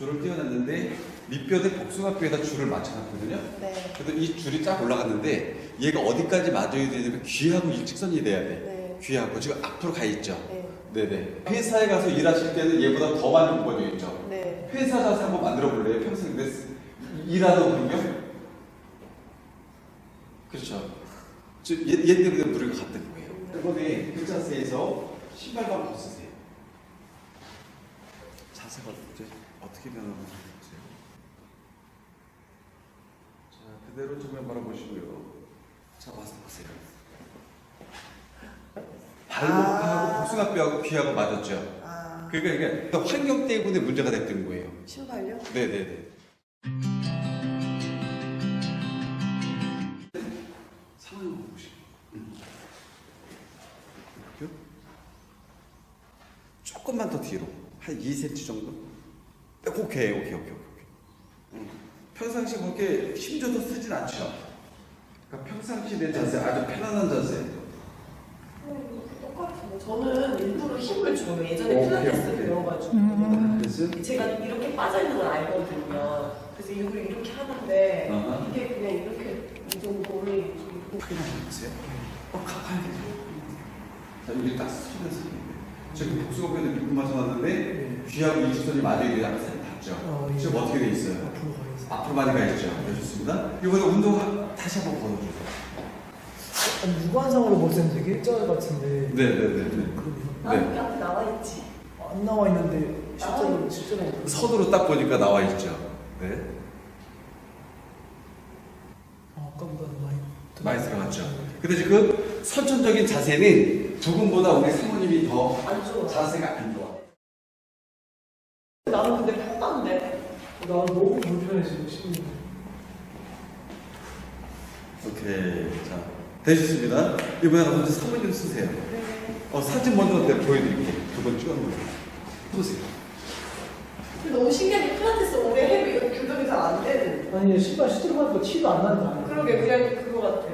줄을 띄워놨는데 밑뼈 대 복숭아뼈에다 줄을 맞춰놨거든요. 네. 그래도 이 줄이 쫙 올라갔는데 얘가 어디까지 맞아야 되냐면 귀하고 일직선이 돼야 돼. 네. 귀하고 지금 앞으로 가 있죠. 네. 네네. 회사에 가서 일하실 때는 얘보다 더 많이 굽어져 있죠. 네. 회사 자세 한번 만들어 볼래요? 평생 근데 일하던 분요? 그렇죠. 저 얘, 얘 때문에 무리가 갔던 거예요. 이번에 그 자세에서 신발만 벗으세요. 자세가 이제 어떻게 변하는지 보세요. 자, 그대로 정면 바라보시고요. 자, 마스터 보세요. 발목하고 복숭아뼈하고 귀하고 맞았죠. 아, 그러니까 이게 환경 때문에 문제가 됐던 거예요. 신발요? 네네네. 상황을 보시고. 이렇게요? 조금만 더 뒤로. 한 2cm 정도? 오케이, 오케이, 오케이, 오케이. 응. 평상시 그렇게 힘줘도 쓰진 않죠. 그러니까 평상시 내 자세, 아주 편안한 자세. 똑같은데 저는 일부러 힘을 줘요. 예전에 오케이, 필라테스. 배워가지고 그래서 제가 이렇게 빠져 있는 걸 알거든요. 그래서 일부러 이렇게 하는데 아하. 이게 그냥 이렇게 이 정도를 크게 보세요. 어, 가까이. 자, 여기 딱 쓰면서. 지금 복숭아뼈는 밑으로 맞춰놨는데 귀하고 일직선이 맞아야 않아요? 닿죠? 어, 예. 지금 어떻게 돼 있어요? 앞으로 가겠습니다. 앞으로 많이 가 있죠? 네, 좋습니다. 이번에 운동 하- 다시 한번 걸어주세요. 아니, 볼 때는 되게 일자리 같은데 네 네네. 그러네요. 아 네. 여기 앞에 나와 있지. 안 나와 있는데 실제로 실제로 선으로 딱 보니까 나와 있죠? 네. 아, 아까보다는 많이 많이 들어갔죠? 근데 지금 선천적인 자세는 두 분보다 우리 사모님이 더 안 좋아. 자세가 안 좋아. 나는 근데. 나 너무 불편해 지금 신는 오케이. 자, 되셨습니다. 이번에 먼저 사모님 쓰세요. 어, 사진 먼저 내가 보여드릴게요. 두번 찍어놓은 거. 보세요. 근데 너무 신기하게 필라테스 오래 해도 이거 교정이 잘 안 되는. 아니 신발 실제로 보니까 티도 안 난다. 그러게 그냥 그거 같아.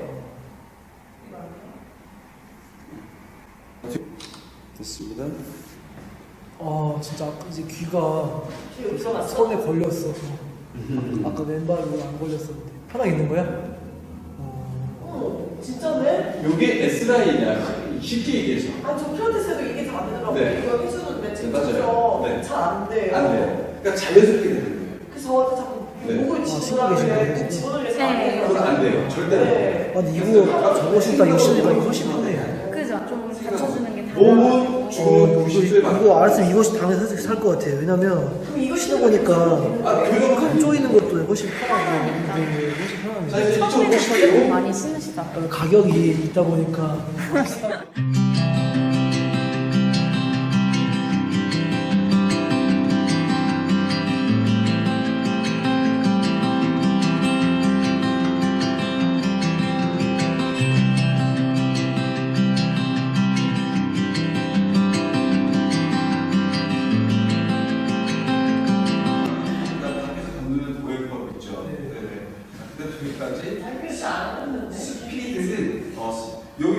됐습니다. 아 진짜 이제 귀가. 선에 걸렸어. 아까 왼발로 안 걸렸었는데 편하게 있는 거야? 어. 어, 진짜네? 요게 S라인이야. 쉽게 얘기해서. 아니 저 필라테스도 이게 잘 안 되더라고요. 네. 이거 해주는데 지금 네, 맞아요. 진짜 네. 잘안 돼요. 안 돼요. 그러니까 자연스럽게 되는 거예요. 그래서 저한테 자꾸 네. 목을 아, 집어넣으래. 신기하시네. 집어넣으래서 안 네. 돼요. 그건 안 돼요. 절대로 안 돼요. 네. 아니 이거 저거 신다 이거 신으니까 이거 훨씬 편해. 그죠? 좀 받쳐주는 게 몸은 어, 주는 이거, 90도에 맞 이거 알았으면 이것이 다음에 살것 같아요. 왜냐면 그럼 이거 신어보니까 아, 감 조이는 것도 훨씬 편하고 네, 훨씬 자, 편합니다. 이제 이쪽 처음에는 그렇게. 많이 신으시다. 가격이 있다 보니까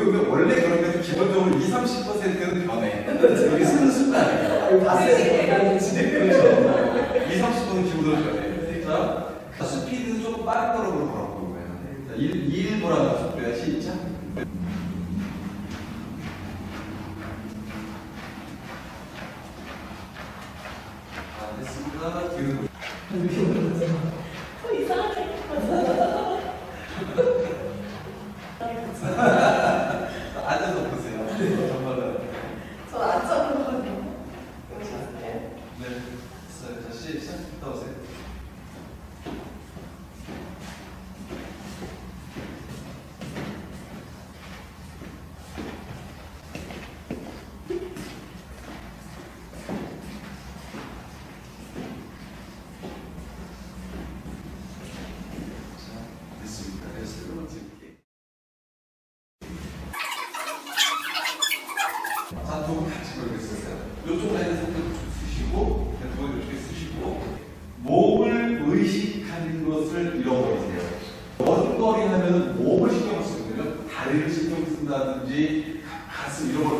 오면 원래 그러면 기본적으로 2, 30%는 변해. 여기 쓰는 순간이에요. 다 쓰는 그렇죠. 2, 30%는 기본으로 변해. 자, 스피드는 조금 빠른 걸음으로 걸어보는 거예요. 자, 1, 1 보라는 속도야, 시작. 아, 됐습니다. 뒤로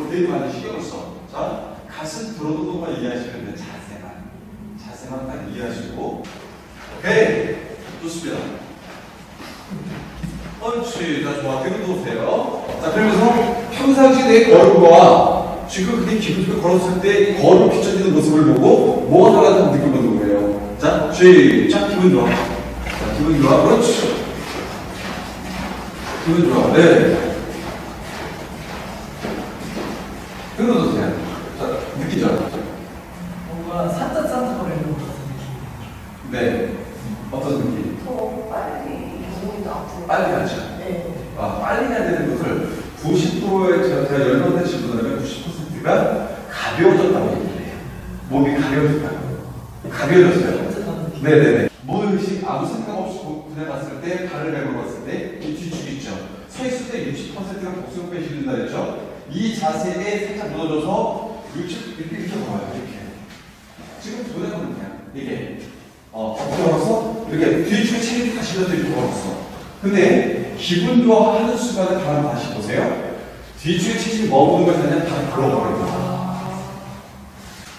분들이 많이 신경을 자, 가슴 들어도 것만 이해하시는데 자세만, 자세만 딱 이해하시고. 오케이. 좋습니다. 펀치. 나 좋아. 되게 좋으세요. 자, 그러면서 평상시 내 걸음과 지금 그게 기분적으로 걸었을 때 걸음 비춰지는 모습을 보고 뭐가 달라지는 느껴보는 거예요. 자, 시작. 기분 좋아. 자, 기분 좋아. 그렇지. 기분 좋아. 네. 빨리 가야 되는 것을 90%의 제가 연령대신 분들은 90%가 가벼워졌다고 얘기를 해요. 몸이 가벼워졌다고. 가벼워졌어요. 네네네. 무의식 아무 생각 없이 그냥 봤을 때 발을 내밀었을 때 이 뒤축 있죠. 서 있을 때 60%가 복숭 빼시는다 했죠. 이 자세에 살짝 무너져서 60 이렇게 이렇게 걸어요. 이렇게. 지금 도전하면 그냥 이게 어 걸어서 이렇게 뒤축에 체력이 다시 넣어서 이렇게 걸었어. 근데 기분 좋아하는 순간에 바로 다시 보세요. 뒤축에 체중이 머무는 것이 아니라 바로 들어버려요.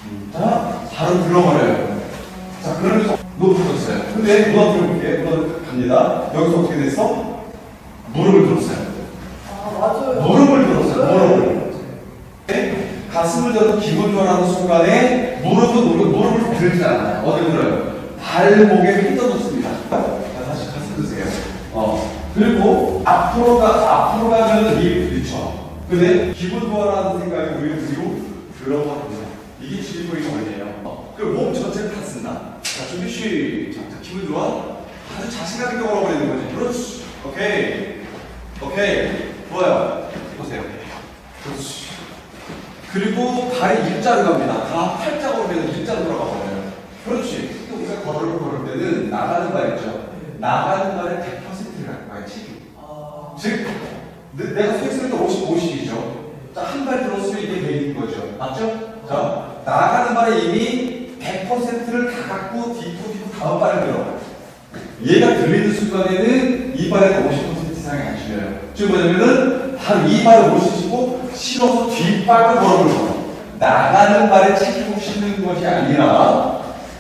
음, 자, 바로 들어버려요. 자, 그러면서 높아졌어요. 근데 무너뜨려 볼게요. 무너뜨려 갑니다. 여기서 어떻게 됐어? 무릎을 들었어요. 아, 맞아요. 무릎을 들었어요. 무릎을. 네? 가슴을 들어서 기분 좋아하는 순간에 무릎은 무릎, 무릎을 들지 않아요. 어디 들어요? 발목에 놓습니다. 자, 다시 가슴 드세요. 어. 그리고 앞으로 가, 앞으로 가면 이 부딪혀. 근데 기분 좋아하는 생각이 우리 뒤로 들어갑니다. 이게 질문이 원이에요. 어. 그리고 몸 전체를 다 쓴다. 자, 준비 시작. 자, 기분 좋아? 아주 자신감 있게 걸어버리는 거지. 그렇지. 오케이. 오케이. 좋아요. 보세요. 그렇지. 그리고 발이 일자로 갑니다. 다 팔자로 되면 일자로 돌아가 버려요. 그렇지. 근데 우리가 걸을 걸을 때는 나가는 발 있죠. 나가는 발에 100%를 갖고 가요. 체중. 아, 즉, 내- 내가 때 50, 50이죠. 자, 한 발 들었으면 이게 100인 거죠. 맞죠? 자, 나가는 발에 이미 100%를 다 갖고 딛고 딛고 다음 발을 들어. 얘가 들리는 순간에는 이 발에 50% 이상이 안 실려요. 즉 뭐냐면은 바로 이 발을 모시고 실어서 뒷발을 걸어볼 거예요. 나가는 발에 책임을 실는 것이 아니라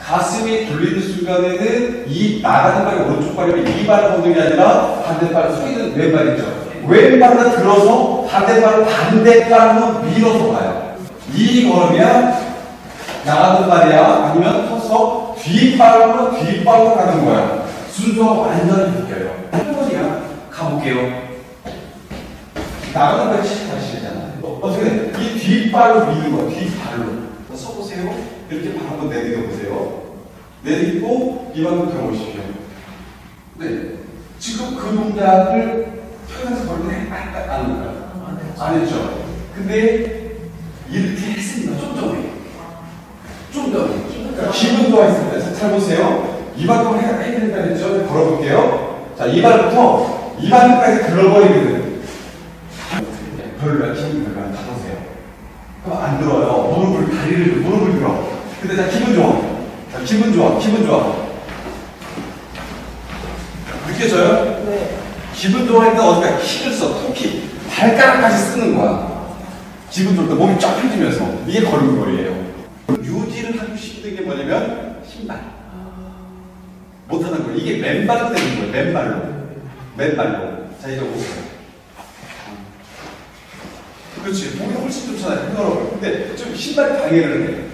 가슴이 돌리는 순간에는 이 나가는 발이 오른쪽 발이면 이 발을 걷는 게 아니라 반대발 서 있는 왼발이죠. 왼발을 들어서 반대발을 반대발로 밀어서 가요. 이 걸음이야 나가는 발이야 아니면 서서 뒷발로 뒷발로 가는 거야. 순서가 완전히 바뀌어요. 한 번이야. 가볼게요. 나가는 발이 다시 되잖아. 어, 어떻게 돼? 이 뒷발로 미는 거야. 뒷발로. 이렇게 발 한번 내디뎌 보세요. 내딛고 이만큼 들어보십시오. 네. 지금 그 동작을 걸면 안 할까요? 안 했죠. 안 했죠. 근데 이렇게 했습니다. 좀 전에. 좀 전에. 그러니까 좋아. 기분 좋아했을 때. 자, 잘 보세요. 이만큼 해야 된다 했죠? 걸어볼게요. 자, 이발부터 이만큼까지 들어버리거든. 별로야, 기분 별로야. 가보세요. 그럼 안 들어요. 무릎을, 다리를, 무릎을 들어. 근데 자, 기분 좋아. 자, 기분 좋아, 기분 좋아. 느껴져요? 네. 기분 때 어디가 힘을 써, 특히 발가락까지 쓰는 거야. 기분 좋을 때 몸이 쫙 펴지면서 이게 걸음걸이에요. 유지를 하기 힘든 게 뭐냐면 신발. 못하는 거예요. 이게 맨발로 되는 거예요. 맨발로. 맨발로. 자 이제 오세요. 그렇지. 몸이 훨씬 좋잖아요. 힘들어. 근데 좀 신발이 방해를 해.